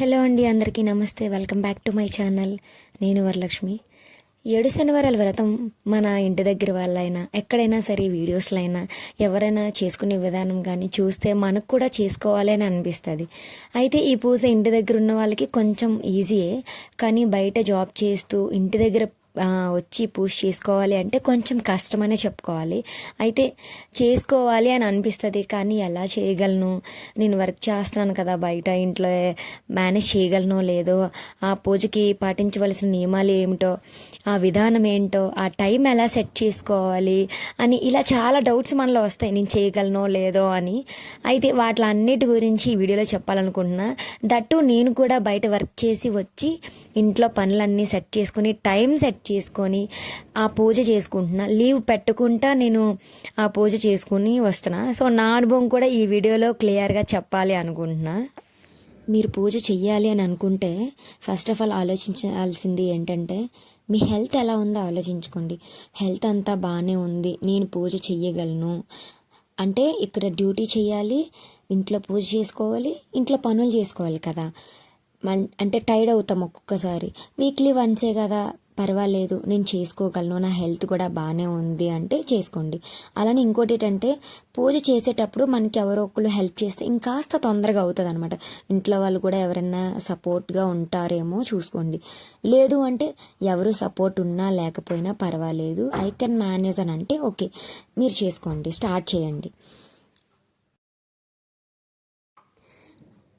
Hello అండి అందరికీ నమస్తే. Welcome back to my channel. నేను వరలక్ష్మి. ఏడు శనివారాల వ్రతం మన ఇంటి దగ్గర వాళ్ళైనా ఎక్కడైనా సరే వీడియోస్లో అయినా ఎవరైనా చేసుకునే విధానం కానీ చూస్తే మనకు కూడా చేసుకోవాలి అని అనిపిస్తుంది. అయితే ఈ పూజ ఇంటి దగ్గర ఉన్న వాళ్ళకి కొంచెం ఈజీయే కానీ బయట జాబ్ చేస్తూ ఇంటి దగ్గర వచ్చి పూజ చేసుకోవాలి అంటే కొంచెం కష్టమనే చెప్పుకోవాలి. అయితే చేసుకోవాలి అని అనిపిస్తుంది కానీ ఎలా చేయగలను? నేను వర్క్ చేస్తున్నాను కదా బయట ఇంట్లో మేనేజ్ చేయగలనో లేదో ఆ పూజకి పాటించవలసిన నియమాలు ఏమిటో ఆ విధానం ఏంటో ఆ టైం ఎలా సెట్ చేసుకోవాలి అని ఇలా చాలా డౌట్స్ మనలో వస్తాయి. నేను చేయగలనో లేదో అని. అయితే వాటిలన్నిటి గురించి ఈ వీడియోలో చెప్పాలనుకుంటున్నా. దట్టు నేను కూడా బయట వర్క్ చేసి వచ్చి ఇంట్లో పనులన్నీ సెట్ చేసుకుని టైం సెట్ చేసుకొని ఆ పూజ చేసుకుంటున్నా. లీవ్ పెట్టుకుంటా నేను ఆ పూజ చేసుకుని వస్తున్నా. సో నా అనుభవం కూడా ఈ వీడియోలో క్లియర్గా చెప్పాలి అనుకుంటున్నా. మీరు పూజ చెయ్యాలి అని అనుకుంటే ఫస్ట్ ఆఫ్ ఆల్ ఆలోచించాల్సింది ఏంటంటే మీ హెల్త్ ఎలా ఉందో ఆలోచించుకోండి. హెల్త్ అంతా బాగానే ఉంది. నేను పూజ చెయ్యగలను. అంటే ఇక్కడ డ్యూటీ చేయాలి ఇంట్లో పూజ చేసుకోవాలి ఇంట్లో పనులు చేసుకోవాలి కదా. మన్ అంటే టైర్డ్ అవుతాం ఒక్కొక్కసారి. వీక్లీ వన్సే కదా పర్వాలేదు నేను చేసుకోగలను నా హెల్త్ కూడా బాగానే ఉంది అంటే చేసుకోండి. అలానే ఇంకోటి ఏంటంటే పూజ చేసేటప్పుడు మనకి ఎవరో ఒకరు హెల్ప్ చేస్తే ఇంకాస్త తొందరగా అవుతుంది అనమాట ఇంట్లో వాళ్ళు కూడా ఎవరైనా సపోర్ట్గా ఉంటారేమో చూసుకోండి. లేదు అంటే ఎవరు సపోర్ట్ ఉన్నా లేకపోయినా పర్వాలేదు. ఐ కెన్ మేనేజ్ అని అంటే ఓకే మీరు చేసుకోండి స్టార్ట్ చేయండి.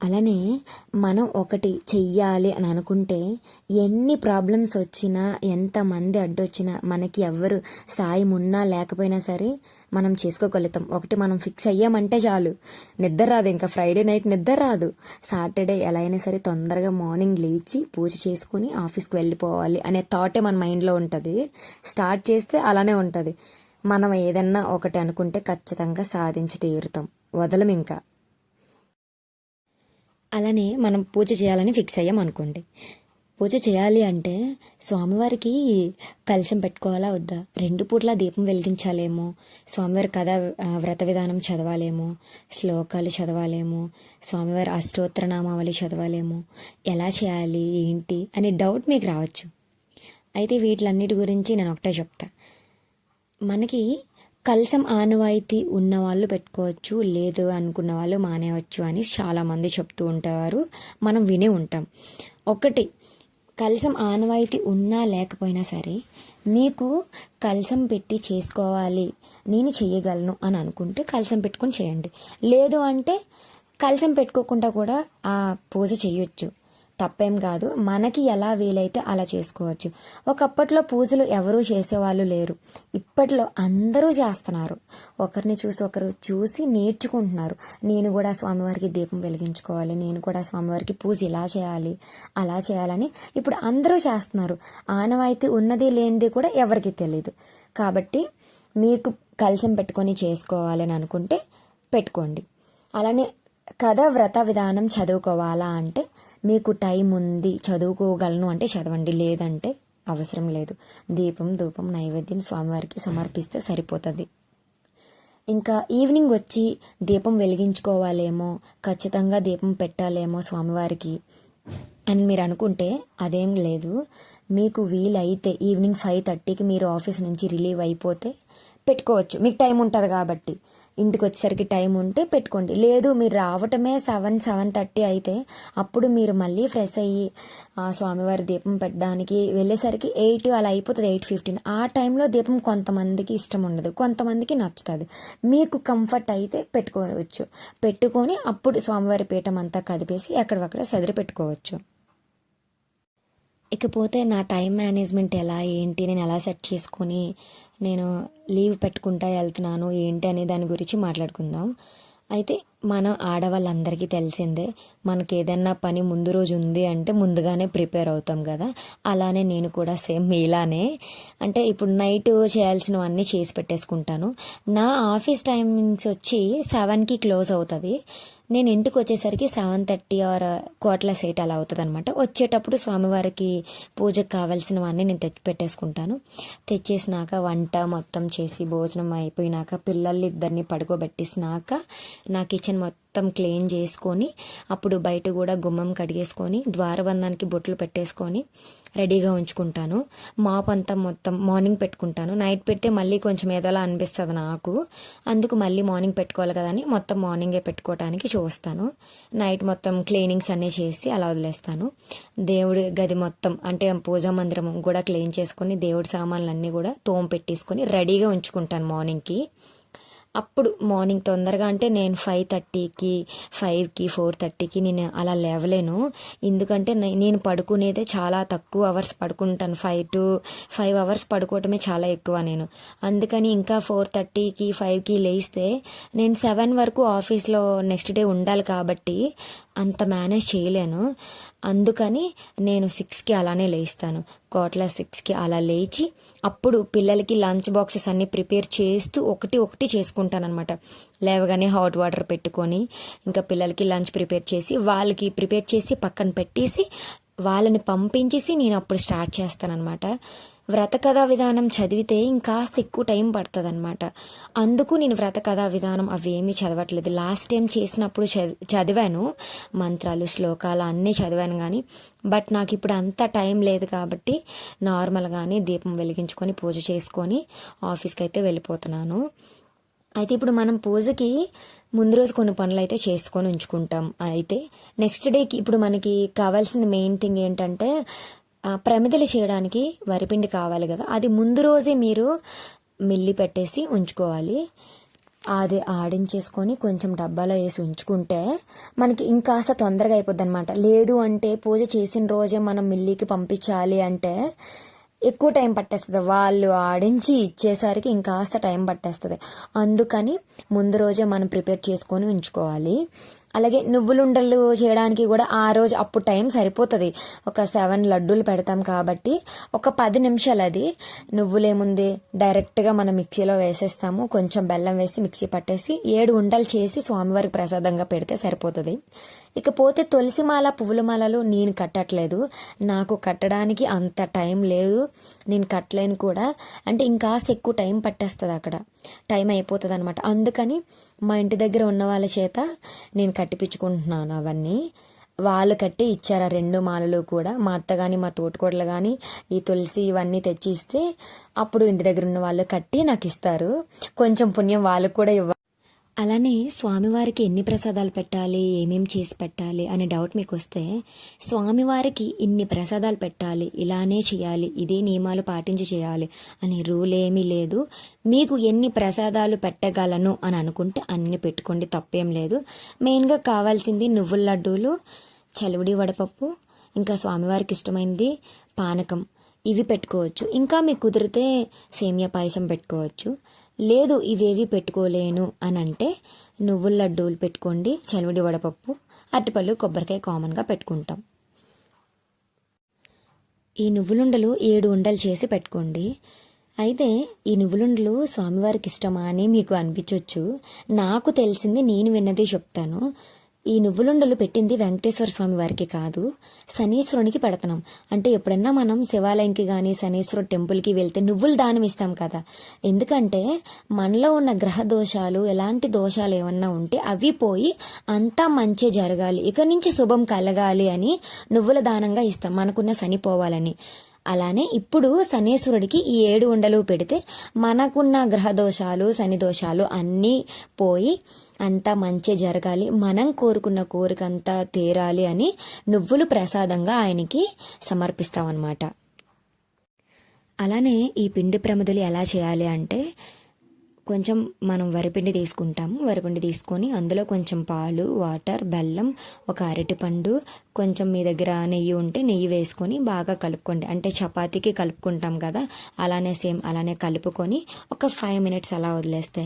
అలానే మనం ఒకటి చెయ్యాలి అని అనుకుంటే ఎన్ని ప్రాబ్లమ్స్ వచ్చినా ఎంతమంది అడ్డొచ్చినా మనకి ఎవ్వరు సాయం ఉన్నా లేకపోయినా సరే మనం చేసుకోగలుగుతాం. ఒకటి మనం ఫిక్స్ అయ్యామంటే చాలు. నిద్ర రాదు. ఇంకా ఫ్రైడే నైట్ నిద్ర రాదు. సాటర్డే ఎలా అయినా సరే తొందరగా మార్నింగ్ లేచి పూజ చేసుకుని ఆఫీస్కి వెళ్ళిపోవాలి అనే థాటే మన మైండ్లో ఉంటుంది. స్టార్ట్ చేస్తే అలానే ఉంటుంది. మనం ఏదన్నా ఒకటి అనుకుంటే ఖచ్చితంగా సాధించి తీరుతాం. వదలం ఇంకా. అలానే మనం పూజ చేయాలని ఫిక్స్ అయ్యాం అనుకోండి. పూజ చేయాలి అంటే స్వామివారికి కలశం పెట్టుకోవాలా వద్దా? రెండు పూట్ల దీపం వెలిగించాలేమో స్వామివారి కథ వ్రత విధానం చదవాలేమో శ్లోకాలు చదవాలేమో స్వామివారి అష్టోత్తరనామావళి చదవాలేమో ఎలా చేయాలి ఏంటి అనే డౌట్ మీకు రావచ్చు. అయితే వీటిలన్నిటి గురించి నేను ఒకటే చెప్తా. మనకి కలసం ఆనవాయితీ ఉన్న వాళ్ళు పెట్టుకోవచ్చు లేదు అనుకున్న వాళ్ళు మానేయవచ్చు అని చాలామంది చెప్తూ ఉంటారు. మనం వినే ఉంటాం. ఒకటి కలసం ఆనవాయితీ ఉన్నా లేకపోయినా సరే మీకు కలసం పెట్టి చేసుకోవాలి నేను చేయగలను అని అనుకుంటే కలసం పెట్టుకొని చేయండి. లేదు అంటే కలసం పెట్టుకోకుండా కూడా ఆ పూజ చేయొచ్చు తప్పేం కాదు. మనకి ఎలా వీలైతే అలా చేసుకోవచ్చు. ఒకప్పట్లో పూజలు ఎవరూ చేసేవాళ్ళు లేరు. ఇప్పట్లో అందరూ చేస్తున్నారు. ఒకరిని చూసి ఒకరు చూసి నేర్చుకుంటున్నారు. నేను కూడా స్వామివారికి దీపం వెలిగించుకోవాలి. నేను కూడా స్వామివారికి పూజ ఇలా చేయాలి అలా చేయాలని ఇప్పుడు అందరూ చేస్తున్నారు. ఆనవాయితీ ఉన్నది లేనిది కూడా ఎవరికి తెలియదు కాబట్టి మీకు కలసం పెట్టుకొని చేసుకోవాలని అనుకుంటే పెట్టుకోండి. అలానే కథ వ్రత విధానం చదువుకోవాలా అంటే మీకు టైం ఉంది చదువుకోగలను అంటే చదవండి లేదంటే అవసరం లేదు. దీపం ధూపం నైవేద్యం స్వామివారికి సమర్పిస్తే సరిపోతుంది. ఇంకా ఈవినింగ్ వచ్చి దీపం వెలిగించుకోవాలేమో ఖచ్చితంగా దీపం పెట్టాలేమో స్వామివారికి అని మీరు అనుకుంటే అదేం లేదు. మీకు వీలైతే ఈవినింగ్ ఫైవ్ థర్టీకి మీరు ఆఫీస్ నుంచి రిలీవ్ అయిపోతే పెట్టుకోవచ్చు. మీకు టైం ఉంటుంది కాబట్టి. ఇంటికి వచ్చేసరికి టైం ఉంటే పెట్టుకోండి. లేదు మీరు రావటమే సెవెన్ సెవెన్ థర్టీ అయితే అప్పుడు మీరు మళ్ళీ ఫ్రెష్ అయ్యి ఆ స్వామివారి దీపం పెట్టడానికి వెళ్ళేసరికి ఎయిట్ అలా అయిపోతుంది ఎయిట్ ఫిఫ్టీన్. ఆ టైంలో దీపం కొంతమందికి ఇష్టం ఉండదు కొంతమందికి నచ్చుతుంది. మీకు కంఫర్ట్ అయితే పెట్టుకోవచ్చు. పెట్టుకొని అప్పుడు స్వామివారి పీఠం అంతా కదిపేసి ఎక్కడక్కడ సెదిరి పెట్టుకోవచ్చు. ఇకపోతే నా టైం మేనేజ్మెంట్ ఎలా ఏంటి నేను ఎలా సెట్ చేసుకొని నేను లీవ్ పెట్టుకుంటా వెళ్తున్నాను ఏంటి అనే దాని గురించి మాట్లాడుకుందాం. అయితే మనం ఆడవాళ్ళందరికీ తెలిసిందే మనకి ఏదైనా పని ముందు రోజు ఉంది అంటే ముందుగానే ప్రిపేర్ అవుతాం కదా. అలానే నేను కూడా సేమ్ మీలానే. అంటే ఇప్పుడు నైట్ చేయాల్సినవన్నీ చేసి పెట్టేసుకుంటాను. నా ఆఫీస్ టైమింగ్స్ వచ్చి సెవెన్కి క్లోజ్ అవుతుంది. నేను ఇంటికి వచ్చేసరికి సెవెన్ థర్టీ ఆర్ కోట్ల సేట్ అలా అవుతుంది అనమాట వచ్చేటప్పుడు స్వామివారికి పూజకు కావాల్సినవన్నీ నేను తెచ్చి పెట్టేసుకుంటాను. తెచ్చేసినాక వంట మొత్తం చేసి భోజనం అయిపోయినాక పిల్లల్ని ఇద్దరిని పడుకోబెట్టేసినాక నా కిచెన్ మొత్తం మొత్తం క్లీన్ చేసుకొని అప్పుడు బయట కూడా గుమ్మం కడిగేసుకొని ద్వారబంధానికి బొట్లు పెట్టేసుకొని రెడీగా ఉంచుకుంటాను. మాప్ అంతా మొత్తం మార్నింగ్ పెట్టుకుంటాను. నైట్ పెడితే మళ్ళీ కొంచెం ఏదోలా అనిపిస్తుంది నాకు. అందుకు మళ్ళీ మార్నింగ్ పెట్టుకోవాలి కదా అని మొత్తం మార్నింగే పెట్టుకోవడానికి చూస్తాను. నైట్ మొత్తం క్లీనింగ్స్ అన్నీ చేసి అలా వదిలేస్తాను. దేవుడి గది మొత్తం అంటే పూజా మందిరం కూడా క్లీన్ చేసుకొని దేవుడి సామాన్లు అన్నీ కూడా తోమ పెట్టేసుకొని రెడీగా ఉంచుకుంటాను మార్నింగ్కి. అప్పుడు మార్నింగ్ తొందరగా అంటే నేను ఫైవ్ థర్టీకి ఫైవ్కి ఫోర్ థర్టీకి నేను అలా లేవలేను. ఎందుకంటే నేను పడుకునేదే చాలా తక్కువ అవర్స్ పడుకుంటాను. ఫైవ్ టు ఫైవ్ అవర్స్ పడుకోవటమే చాలా ఎక్కువ నేను. అందుకని ఇంకా ఫోర్ థర్టీకి ఫైవ్కి లేస్తే నేను సెవెన్ వరకు ఆఫీస్లో నెక్స్ట్ డే ఉండాలి కాబట్టి అంత మేనేజ్ చేయలేను. అందుకని నేను సిక్స్కి అలానే లేస్తాను. కోట్ల సిక్స్కి అలా లేచి అప్పుడు పిల్లలకి లంచ్ బాక్సెస్ అన్నీ ప్రిపేర్ చేస్తూ ఒకటి ఒకటి చేసుకుంటానమాట లేవగానే హాట్ వాటర్ పెట్టుకొని ఇంకా పిల్లలకి లంచ్ ప్రిపేర్ చేసి వాళ్ళకి ప్రిపేర్ చేసి పక్కన పెట్టేసి వాళ్ళని పంపించేసి నేను అప్పుడు స్టార్ట్ చేస్తానన్నమాట. వ్రత కథా విధానం చదివితే ఇంకాస్త ఎక్కువ టైం పడుతుంది అనమాట అందుకు నేను వ్రత కథా విధానం ఏమీ చదవట్లేదు. లాస్ట్ టైం చేసినప్పుడు చది- చదివాను. మంత్రాలు శ్లోకాలు అన్నీ చదివాను కానీ బట్ నాకు ఇప్పుడు అంత టైం లేదు కాబట్టి నార్మల్గానే దీపం వెలిగించుకొని పూజ చేసుకొని ఆఫీస్కి అయితే వెళ్ళిపోతున్నాను. అయితే ఇప్పుడు మనం పూజకి ముందు రోజు కొన్ని పనులు అయితే చేసుకొని ఉంచుకుంటాం. అయితే నెక్స్ట్ డేకి ఇప్పుడు మనకి కావాల్సిన మెయిన్ థింగ్ ఏంటంటే ప్రమిదలు చేయడానికి వరిపిండి కావాలి కదా. అది ముందు రోజే మీరు మిల్లి పెట్టేసి ఉంచుకోవాలి. అది ఆడించేసుకొని కొంచెం డబ్బాలో వేసి ఉంచుకుంటే మనకి ఇంకాస్త తొందరగా అయిపోద్ది అనమాట లేదు అంటే పూజ చేసిన రోజే మనం మిల్లికి పంపించాలి అంటే ఎక్కువ టైం పట్టేస్తుంది. వాళ్ళు ఆడించి ఇచ్చేసరికి ఇంకాస్త టైం పట్టేస్తుంది. అందుకని ముందు రోజే మనం ప్రిపేర్ చేసుకొని ఉంచుకోవాలి. అలాగే నువ్వులుండలు చేయడానికి కూడా ఆ రోజు అప్పుడు టైం సరిపోతుంది. ఒక సెవెన్ లడ్డూలు పెడతాం కాబట్టి ఒక పది నిమిషాలు అది. నువ్వులేముంది? డైరెక్ట్గా మనం మిక్సీలో వేసేస్తాము. కొంచెం బెల్లం వేసి మిక్సీ పట్టేసి ఏడు ఉండలు చేసి స్వామివారికి ప్రసాదంగా పెడితే సరిపోతుంది. ఇకపోతే తులసి మాల పువ్వుల మాలలు నేను కట్టట్లేదు. నాకు కట్టడానికి అంత టైం లేదు. నేను కట్టలేను కూడా. అంటే ఇంకాస్త ఎక్కువ టైం పట్టేస్తుంది అక్కడ. టైం అయిపోతుంది అనమాట అందుకని మా ఇంటి దగ్గర ఉన్న వాళ్ళ చేత నేను కట్టిపించుకుంటున్నాను అవన్నీ. వాళ్ళు కట్టి ఇచ్చారు ఆ రెండు మాలలు కూడా. మా అత్త కానీ మా తోటకోడలు కానీ ఈ తులసి ఇవన్నీ తెచ్చి ఇస్తే అప్పుడు ఇంటి దగ్గర ఉన్న వాళ్ళు కట్టి నాకు ఇస్తారు. కొంచెం పుణ్యం వాళ్ళకు కూడా ఇవ్వ అలానే స్వామివారికి ఎన్ని ప్రసాదాలు పెట్టాలి ఏమేమి చేసి పెట్టాలి అనే డౌట్ మీకు వస్తే స్వామివారికి ఇన్ని ప్రసాదాలు పెట్టాలి ఇలానే చేయాలి ఇదే నియమాలు పాటించి చేయాలి అనే రూల్ ఏమీ లేదు. మీకు ఎన్ని ప్రసాదాలు పెట్టగలను అని అనుకుంటే అన్ని పెట్టుకోండి తప్పేం లేదు. మెయిన్గా కావాల్సింది నువ్వుల లడ్డూలు చలివిడి వడపప్పు ఇంకా స్వామివారికి ఇష్టమైనది పానకం. ఇవి పెట్టుకోవచ్చు. ఇంకా మీకు కుదిరితే సేమియా పాయసం పెట్టుకోవచ్చు. లేదు ఇవేవి పెట్టుకోలేను అని అంటే నువ్వుల లడ్డూలు పెట్టుకోండి చలివిడి వడపప్పు అరటిపళ్ళు కొబ్బరికాయ కామన్గా పెట్టుకుంటాం. ఈ నువ్వులుండలు ఏడు ఉండలు చేసి పెట్టుకోండి. అయితే ఈ నువ్వులుండలు స్వామివారికి ఇష్టమా అని మీకు అనిపించవచ్చు నాకు తెలిసింది నేను విన్నది చెప్తాను. ఈ నువ్వులుండలు పెట్టింది వెంకటేశ్వర స్వామి వారికి కాదు శనీశ్వరునికి పెడతాం అంటే ఎప్పుడన్నా మనం శివాలయంకి కానీ శనీశ్వరుడు టెంపుల్కి వెళ్తే నువ్వులు దానం ఇస్తాం కదా. ఎందుకంటే మనలో ఉన్న గ్రహ దోషాలు ఎలాంటి దోషాలు ఏమన్నా ఉంటే అవి పోయి అంతా మంచి జరగాలి. ఇక నుంచి శుభం కలగాలి అని నువ్వుల దానంగా ఇస్తాం. మనకున్న శని పోవాలని. అలానే ఇప్పుడు శనేశ్వరుడికి ఈ ఏడు ఉండలు పెడితే మనకున్న గ్రహ దోషాలు శని దోషాలు అన్నీ పోయి అంతా మంచి జరగాలి. మనం కోరుకున్న కోరిక అంతా తీరాలి అని నువ్వులు ప్రసాదంగా ఆయనకి సమర్పిస్తామన్నమాట అలానే ఈ పిండి ప్రమిదలు ఎలా చేయాలి అంటే కొంచెం మనం వరిపిండి తీసుకుంటాము. వరిపిండి తీసుకొని అందులో కొంచెం పాలు వాటర్ బెల్లం ఒక అరటిపండు కొంచెం మీ దగ్గర నెయ్యి ఉంటే నెయ్యి వేసుకొని బాగా కలుపుకోండి. అంటే చపాతీకి కలుపుకుంటాం కదా అలానే సేమ్ అలానే కలుపుకొని ఒక ఫైవ్ మినిట్స్ అలా వదిలేస్తే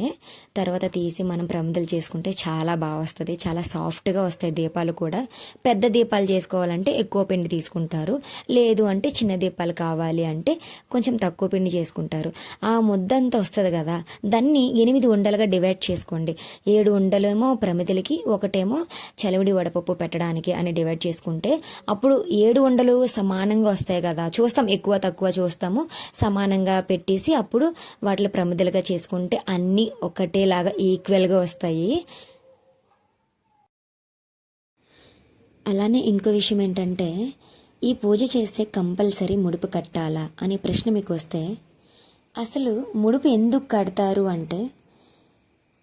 తర్వాత తీసి మనం ప్రమిదలు చేసుకుంటే చాలా బాగా వస్తుంది. చాలా సాఫ్ట్గా వస్తాయి దీపాలు కూడా. పెద్ద దీపాలు చేసుకోవాలంటే ఎక్కువ పిండి తీసుకుంటారు. లేదు అంటే చిన్న దీపాలు కావాలి అంటే కొంచెం తక్కువ పిండి చేసుకుంటారు. ఆ ముద్దంతా వస్తుంది కదా దాన్ని ఎనిమిది ఉండలుగా డివైడ్ చేసుకోండి. ఏడు ఉండలేమో ప్రమిదలకి ఒకటేమో చలివిడి వడపప్పు పెట్టడానికి అని డివైడ్ చేసుకుంటే అప్పుడు ఏడు ఉండలు సమానంగా వస్తాయి కదా. చూస్తాం ఎక్కువ తక్కువ చూస్తాము. సమానంగా పెట్టేసి అప్పుడు వాటిలో ప్రమిదలుగా చేసుకుంటే అన్నీ ఒకటేలాగా ఈక్వల్గా వస్తాయి. అలానే ఇంకో విషయం ఏంటంటే ఈ పూజ చేస్తే కంపల్సరీ ముడుపు కట్టాలా అనే ప్రశ్న మీకు వస్తే అసలు ముడుపు ఎందుకు కడతారు అంటే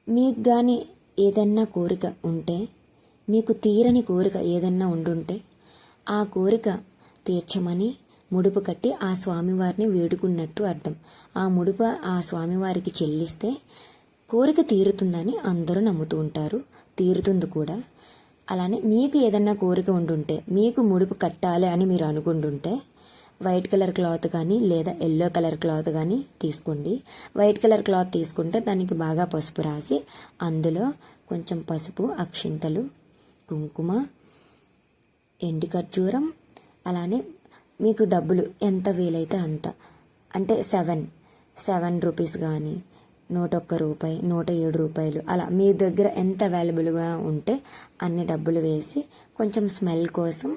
మీకు కానీ ఏదన్నా కోరిక ఉంటే మీకు తీరని కోరిక ఏదన్నా ఉండుంటే ఆ కోరిక తీర్చమని ముడుపు కట్టి ఆ స్వామివారిని వేడుకున్నట్టు అర్థం. ఆ ముడుపు ఆ స్వామివారికి చెల్లిస్తే కోరిక తీరుతుందని అందరూ నమ్ముతూ ఉంటారు. తీరుతుంది కూడా. అలానే మీకు ఏదన్నా కోరిక ఉండుంటే మీకు ముడుపు కట్టాలి అని మీరు అనుకుంటుంటే వైట్ కలర్ క్లాత్ కానీ లేదా ఎల్లో కలర్ క్లాత్ కానీ తీసుకోండి. వైట్ కలర్ క్లాత్ తీసుకుంటే దానికి బాగా పసుపు రాసి అందులో కొంచెం పసుపు అక్షింతలు కుంకుమ ఎండి ఖర్జూరం అలానే మీకు డబ్బులు ఎంత వీలైతే అంత. అంటే సెవెన్ సెవెన్ రూపీస్ కానీ నూట ఒక్క రూపాయి నూట ఏడు రూపాయలు అలా మీ దగ్గర ఎంత అవైలబుల్గా ఉంటే అన్ని డబ్బులు వేసి కొంచెం స్మెల్ కోసం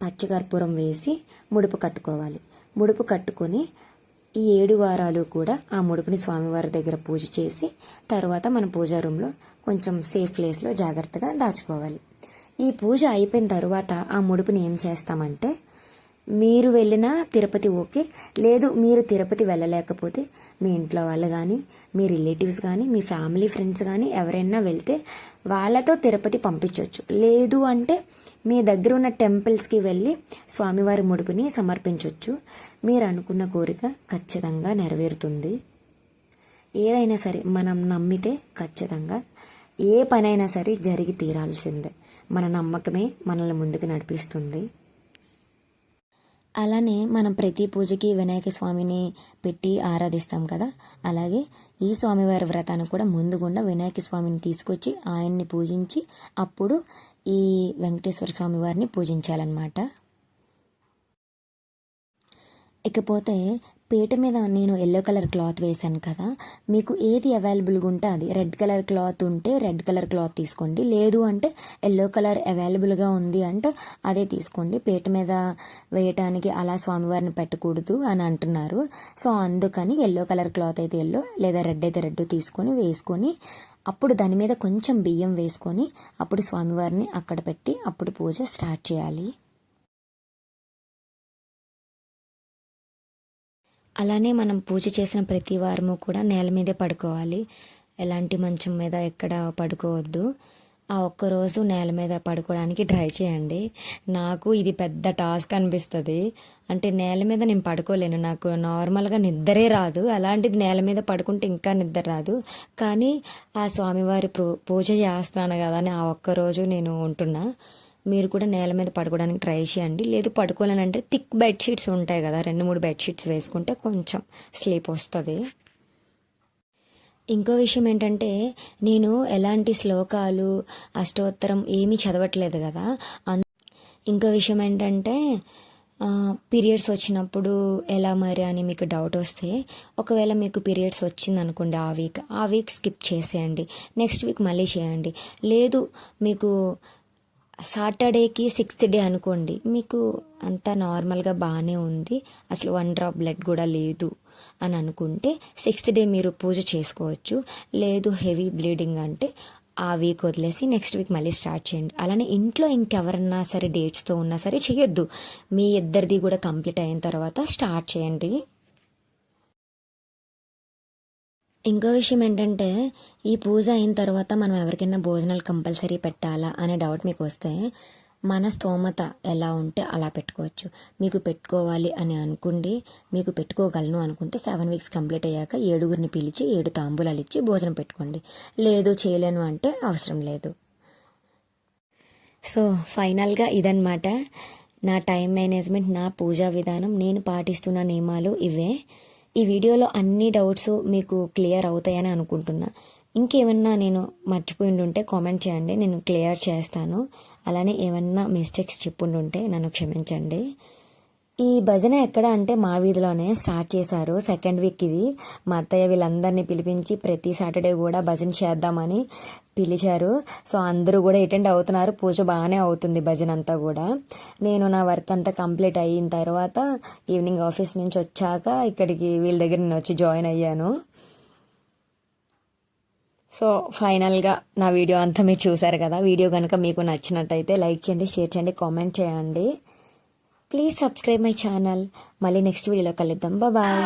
పచ్చికర్పూరం వేసి ముడుపు కట్టుకోవాలి. ముడుపు కట్టుకొని ఈ ఏడు వారాలు కూడా ఆ ముడుపుని స్వామివారి దగ్గర పూజ చేసి తర్వాత మన పూజా రూమ్లో కొంచెం సేఫ్ ప్లేస్లో జాగ్రత్తగా దాచుకోవాలి. ఈ పూజ అయిపోయిన తర్వాత ఆ ముడుపుని ఏం చేస్తామంటే మీరు వెళ్ళిన తిరుపతి ఓకే లేదు మీరు తిరుపతి వెళ్ళలేకపోతే మీ ఇంట్లో వాళ్ళు కానీ మీ రిలేటివ్స్ కానీ మీ ఫ్యామిలీ ఫ్రెండ్స్ కానీ ఎవరైనా వెళ్తే వాళ్ళతో తిరుపతి పంపించవచ్చు లేదు అంటే మీ దగ్గర ఉన్న టెంపుల్స్కి వెళ్ళి స్వామివారి ముడుపుని సమర్పించవచ్చు మీరు అనుకున్న కోరిక ఖచ్చితంగా నెరవేరుతుంది. ఏదైనా సరే మనం నమ్మితే ఖచ్చితంగా ఏ పనైనా సరే జరిగి తీరాల్సిందే. మన నమ్మకమే మనల్ని ముందుకు నడిపిస్తుంది. అలానే మనం ప్రతి పూజకి వినాయక స్వామిని పెట్టి ఆరాధిస్తాం కదా. అలాగే ఈ స్వామివారి వ్రతాన్ని కూడా ముందుగుండా వినాయక స్వామిని తీసుకొచ్చి ఆయన్ని పూజించి అప్పుడు ఈ వెంకటేశ్వర స్వామి వారిని పూజించాలన్నమాట. ఇకపోతే పీట మీద నేను ఎల్లో కలర్ క్లాత్ వేశాను కదా మీకు ఏది అవైలబుల్గా ఉంటే అది. రెడ్ కలర్ క్లాత్ ఉంటే రెడ్ కలర్ క్లాత్ తీసుకోండి. లేదు అంటే ఎల్లో కలర్ అవైలబుల్గా ఉంది అంటే అదే తీసుకోండి. పీట మీద వేయటానికి అలా స్వామివారిని పెట్టకూడదు అని అంటున్నారు. సో అందుకని ఎల్లో కలర్ క్లాత్ అయితే ఎల్లో లేదా రెడ్ అయితే రెడ్ తీసుకొని వేసుకొని అప్పుడు దాని మీద కొంచెం బియ్యం వేసుకొని అప్పుడు స్వామివారిని అక్కడ పెట్టి అప్పుడు పూజ స్టార్ట్ చేయాలి. అలానే మనం పూజ చేసిన ప్రతి వారము కూడా నేల మీదే పడుకోవాలి. ఎలాంటి మంచం మీద ఎక్కడ పడుకోవద్దు. ఆ ఒక్కరోజు నేల మీద పడుకోవడానికి ట్రై చేయండి. నాకు ఇది పెద్ద టాస్క్ అనిపిస్తుంది. అంటే నేల మీద నేను పడుకోలేను. నాకు నార్మల్గా నిద్రే రాదు. అలాంటిది నేల మీద పడుకుంటే ఇంకా నిద్ర రాదు. కానీ ఆ స్వామివారి పూజ చేస్తున్నాను కదా అని ఆ ఒక్కరోజు నేను ఉంటున్నా. మీరు కూడా నేల మీద పడుకోవడానికి ట్రై చేయండి. లేదు పడుకోలేనంటే థిక్ బెడ్షీట్స్ ఉంటాయి కదా రెండు మూడు బెడ్షీట్స్ వేసుకుంటే కొంచెం స్లీప్ వస్తుంది. ఇంకో విషయం ఏంటంటే నేను ఎలాంటి శ్లోకాలు అష్టోత్తరం ఏమీ చదవట్లేదు కదా. ఇంకో విషయం ఏంటంటే పీరియడ్స్ వచ్చినప్పుడు ఎలా మరి అని మీకు డౌట్ వస్తే ఒకవేళ మీకు పీరియడ్స్ వచ్చింది అనుకోండి ఆ వీక్ ఆ వీక్ స్కిప్ చేసేయండి. నెక్స్ట్ వీక్ మళ్ళీ చేయండి. లేదు మీకు సాటర్డేకి సిక్స్త్ డే అనుకోండి మీకు అంతా నార్మల్గా బాగానే ఉంది. అసలు వన్ డ్రాప్ బ్లడ్ కూడా లేదు అని అనుకుంటే సిక్స్త్ డే మీరు పూజ చేసుకోవచ్చు. లేదు హెవీ బ్లీడింగ్ అంటే ఆ వీక్ వదిలేసి నెక్స్ట్ వీక్ మళ్ళీ స్టార్ట్ చేయండి. అలానే ఇంట్లో ఇంకెవరన్నా సరే డేట్స్తో ఉన్నా సరే చేయొద్దు. మీ ఇద్దరిది కూడా కంప్లీట్ అయిన తర్వాత స్టార్ట్ చేయండి. ఇంకో విషయం ఏంటంటే ఈ పూజ అయిన తర్వాత మనం ఎవరికైనా భోజనాలు కంపల్సరీ పెట్టాలా అనే డౌట్ మీకు వస్తే మన స్తోమత ఎలా ఉంటే అలా పెట్టుకోవచ్చు. మీకు పెట్టుకోవాలి అని అనుకుండి మీకు పెట్టుకోగలను అనుకుంటే సెవెన్ వీక్స్ కంప్లీట్ అయ్యాక ఏడుగురిని పిలిచి ఏడు తాంబూలాలు ఇచ్చి భోజనం పెట్టుకోండి. లేదు చేయలేను అంటే అవసరం లేదు. సో ఫైనల్గా ఇదన్నమాట. నా టైం మేనేజ్మెంట్ నా పూజా విధానం నేను పాటిస్తున్న నియమాలు ఇవే. ఈ వీడియోలో అన్ని డౌట్స్ మీకు క్లియర్ అవుతాయని అనుకుంటున్నా. ఇంకేమన్నా నేను మర్చిపోయిండు ఉంటే కామెంట్ చేయండి నేను క్లియర్ చేస్తాను. అలానే ఏమన్నా మిస్టేక్స్ చెప్పుండుంటే నన్ను క్షమించండి. ఈ భజన ఎక్కడ అంటే మా వీధిలోనే స్టార్ట్ చేశారు. సెకండ్ వీక్ ఇది. మా అత్తయ్య వీళ్ళందరినీ పిలిపించి ప్రతి సాటర్డే కూడా భజన చేద్దామని పిలిచారు. సో అందరూ కూడా అటెండ్ అవుతున్నారు. పూజ బాగానే అవుతుంది భజన అంతా కూడా. నేను నా వర్క్ అంతా కంప్లీట్ అయిన తర్వాత ఈవినింగ్ ఆఫీస్ నుంచి వచ్చాక ఇక్కడికి వీళ్ళ దగ్గర నేను వచ్చి జాయిన్ అయ్యాను. సో ఫైనల్గా నా వీడియో అంతా మీరు చూసారు కదా. వీడియో కనుక మీకు నచ్చినట్టయితే లైక్ చేయండి షేర్ చేయండి కామెంట్ చేయండి. ప్లీజ్ సబ్స్క్రైబ్ మై ఛానల్ మళ్ళీ నెక్స్ట్ వీడియోలో కలుద్దాం. బాయ్